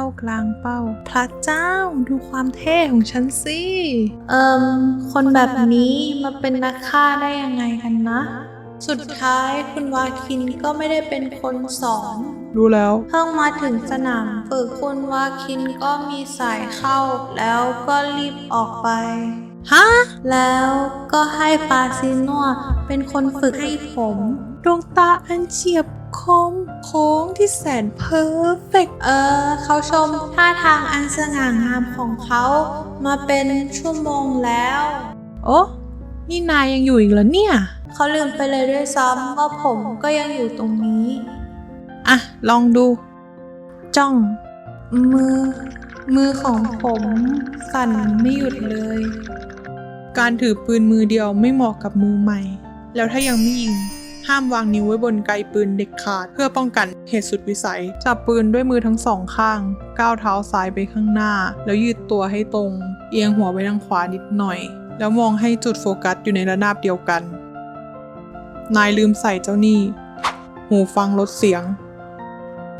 เข้ากลางเป้า พระเจ้าดูความเท่ของฉันสิ เอิมคนแบบนี้มาเป็นนักฆ่าได้ยังไงกันนะ สุดท้ายคุณวาคินก็ไม่ได้เป็นคนสอนรู้แล้วเพิ่งมาถึงสนามฝึกคุณวาคินก็มีสายเข้า แล้วก็รีบออกไปฮะแล้วก็ให้ปาซินัวเป็นคนฝึกให้ผม ดวงตาอันเฉียบ คมโค้งที่แสนเพอร์เฟกเออเขาชมท่าทางอันสง่างามของเขามาเป็นชั่วโมงแล้ว โอ้นี่นายยังอยู่อีกเหรอเนี่ย เขาลืมไปเลยด้วยซ้ำว่าผมก็ยังอยู่ตรงนี้ อะ ลองดู จ้อง มือ มือของผมสั่นไม่หยุดเลย การถือปืนมือเดียวไม่เหมาะกับมือใหม่ แล้วถ้ายังไม่ยิง ห้ามวางนิ้วไว้บนไกปืนเด็กขาด เพื่อป้องกันเหตุสุดวิสัย จับปืนด้วยมือทั้งสองข้าง ก้าวเท้าซ้ายไปข้างหน้า แล้วยืดตัวให้ตรง เอียงหัวไปทางขวานิดหน่อย แล้วมองให้จุดโฟกัสอยู่ในระนาบเดียวกัน นายลืมใส่เจ้านี่ หูฟังลดเสียง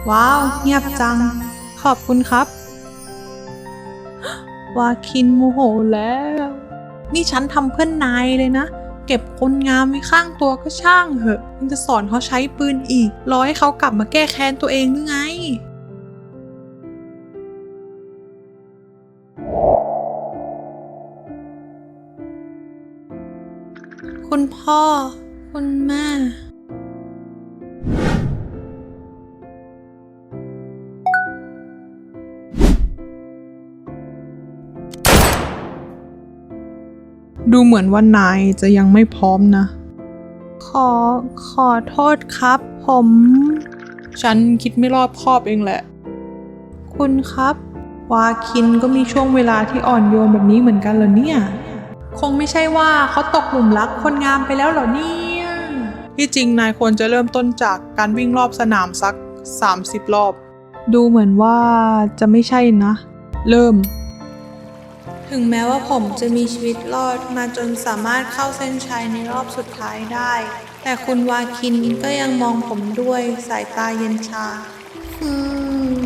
ว้าว เงียบจัง ขอบคุณครับ วาคินโมโหแล้ว นี่ฉันทำเพื่อนนายเลยนะ เก็บคนงามไว้ข้างตัวก็ช่างเหอะยังจะสอนเขาใช้ปืนอีกรอให้เขากลับมาแก้แค้นตัวเองหรือไง คุณพ่อ คุณแม่ ดูเหมือนว่านายจะยังไม่พร้อมนะ ขอขอโทษครับผม ฉันคิดไม่รอบคอบเองแหละ คุณครับ วาคินก็มีช่วงเวลาที่อ่อนโยนแบบนี้เหมือนกันเหรอเนี่ย คงไม่ใช่ว่าเขาตกหลุมรักคนงามไปแล้วเหรอเนี่ย ที่จริงนายควรจะเริ่มต้นจากการวิ่งรอบสนามสัก 30 รอบ ดูเหมือนว่าจะไม่ใช่นะ เริ่ม ถึงแม้ว่าผมจะมีชีวิตรอดมาจนสามารถเข้าเส้นชัยในรอบสุดท้ายได้ แต่คุณวาคินก็ยังมองผมด้วยสายตาเย็นชา อืม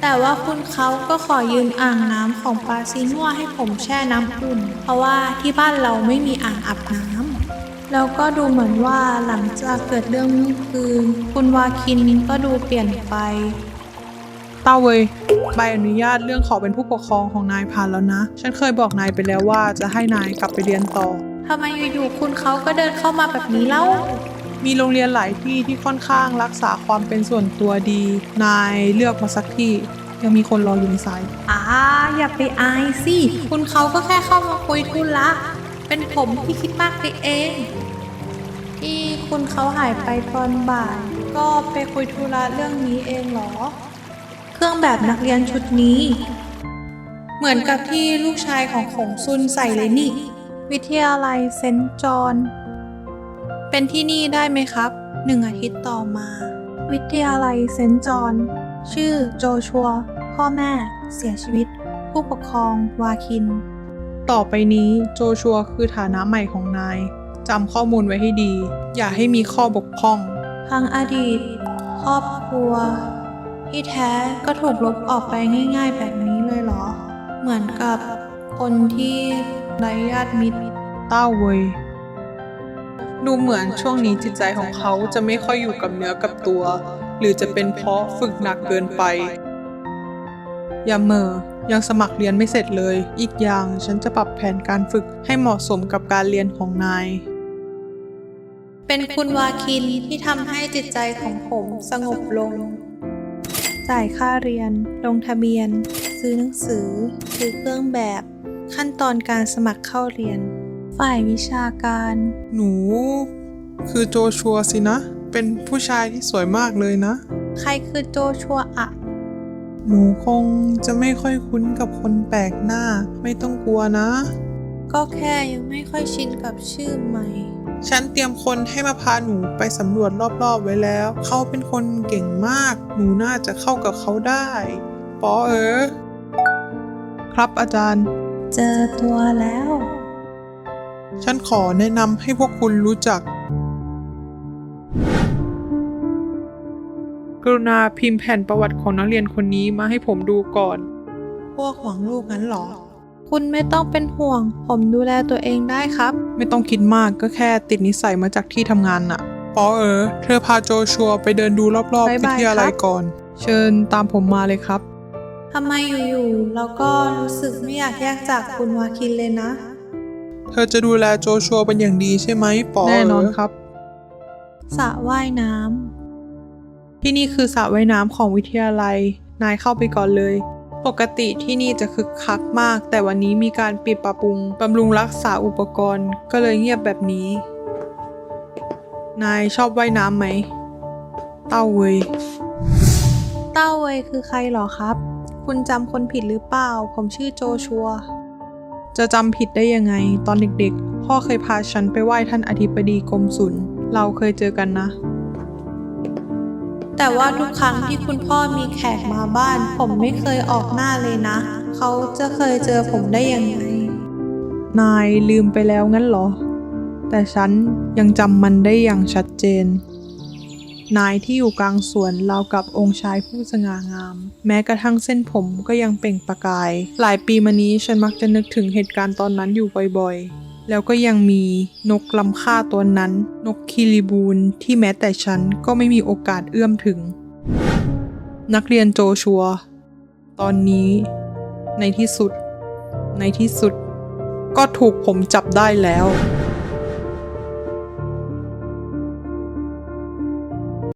แต่ว่าคุณเขาก็ขอยืมอ่างน้ำของปาซินัวให้ผมแช่น้ำอุ่น เพราะว่าที่บ้านเราไม่มีอ่างอาบน้ำ แล้วก็ดูเหมือนว่าหลังจากเกิดเรื่องเมื่อคืน คุณวาคินก็ดูเปลี่ยนไป ต้าเวยใบอนุญาตเรื่องขอเป็นผู้ปกครองของนายผ่านแล้วนะ ฉันเคยบอกนายไปแล้วว่าจะให้นายกลับไปเรียนต่อทำไมอยู่ๆคุณเขาก็เดินเข้ามาแบบนี้เล่า มีโรงเรียนหลายที่ที่ค่อนข้างรักษาความเป็นส่วนตัวดี นายเลือกมาสักที่ยังมีคนรออยู่ในสายอ่าอย่าไปอายสิ คุณเขาก็แค่เข้ามาคุยธุระเป็นผมที่คิดมากไปเอง ที่คุณเขาหายไปตอนบ่าย ก็ไปคุยธุระเรื่องนี้เองเหรอ เครื่องแบบนักเรียนชุดนี้ เหมือนกับที่ลูกชายของขงซุนใส่เลยนี่ วิทยาลัยเซนต์จอห์นเป็นที่นี่ได้ไหมครับหนึ่งอาทิตย์ต่อมา วิทยาลัยเซนต์จอห์นชื่อโจชัว พ่อแม่ เสียชีวิต ผู้ปกครองวาคิน ต่อไปนี้โจชัวคือฐานะใหม่ของนายจำข้อมูลไว้ให้ดี อย่าให้มีข้อบกพร่องทางอดีต ครอบครัว ที่แท้ก็ถูกลบออกไปง่าย ๆ แบบนี้เลยเหรอ เหมือนกับคนที่ไร้ญาติมิตรเต้าเวยดูเหมือนช่วงนี้จิตใจของเขาจะไม่ค่อยอยู่กับเนื้อกับตัว หรือจะเป็นเพราะฝึกหนักเกินไป อย่าเมอยังสมัครเรียนไม่เสร็จเลย อีกอย่างฉันจะปรับแผนการฝึกให้เหมาะสมกับการเรียนของนาย เป็นคุณวาคินที่ทำให้จิตใจของผมสงบลง จ่ายค่าเรียน ลงทะเบียน ซื้อหนังสือ ซื้อเครื่องแบบ ขั้นตอนการสมัครเข้าเรียน ฝ่ายวิชาการ หนู คือโจชัวสินะ เป็นผู้ชายที่สวยมากเลยนะ ใครคือโจชัวอะหนูคงจะไม่ค่อยคุ้นกับคนแปลกหน้า ไม่ต้องกลัวนะ ก็แค่ยังไม่ค่อยชินกับชื่อใหม่ ฉันเตรียมคนให้มาพาหนูไปสำรวจรอบๆไว้แล้ว เขาเป็นคนเก่งมาก หนูน่าจะเข้ากับเขาได้ปอเออ ครับอาจารย์ เจอตัวแล้ว ฉันขอแนะนำให้พวกคุณรู้จัก กรุณาพิมพ์แผ่นประวัติของนักเรียนคนนี้มาให้ผมดูก่อน พวกหวังลูกงั้นเหรอ คุณไม่ต้องเป็นห่วง ผมดูแลตัวเองได้ครับ ไม่ต้องคิดมากก็แค่ติดนิสัยมาจากที่ทำงานน่ะปอเออ เธอพาโจชัวไปเดินดูรอบๆบ๊ายวิบายทยาลัยครับก่อน เชิญตามผมมาเลยครับทำไมอยู่ๆเราก็รู้สึกไม่อยากแยกจากคุณวาคินเลยนะ เธอจะดูแลโจชัวเป็นอย่างดีใช่ไหมปอแน่นอนครับสระว่ายน้ที่นี่คือสระว่ายน้ำของวิทยาลัย นายเข้าไปก่อนเลย ปกติที่นี่จะคึกคักมาก แต่วันนี้มีการปิดปรับปรุงบำรุงรักษาอุปกรณ์ ก็เลยเงียบแบบนี้ นายชอบว่ายน้ำไหม เต้าเวยำเต้าเวยคือใครเหรอครับ คุณจำคนผิดหรือเปล่า ผมชื่อโจชัว จะจำผิดได้ยังไง ตอนเด็กๆ พ่อเคยพาฉันไปไหว้ท่านอธิบดีกรมศุลเราเคยเจอกันนะ แต่ว่าทุกครั้งที่คุณพ่อมีแขกมาบ้าน ผมไม่เคยออกหน้าเลยนะ เขาจะเคยเจอผมได้ยังไง นายลืมไปแล้วงั้นเหรอ แต่ฉันยังจำมันได้อย่างชัดเจน นายที่อยู่กลางสวนราวกับองค์ชายผู้สง่างาม แม้กระทั่งเส้นผมก็ยังเปล่งประกาย หลายปีมานี้ฉันมักจะนึกถึงเหตุการณ์ตอนนั้นอยู่บ่อยๆ แล้วก็ยังมีนกลำค่าตัวนั้น นกคิริบูนที่แม้แต่ฉันก็ไม่มีโอกาสเอื้อมถึง นักเรียนโจชัว ตอนนี้ ในที่สุด ในที่สุด ก็ถูกผมจับได้แล้ว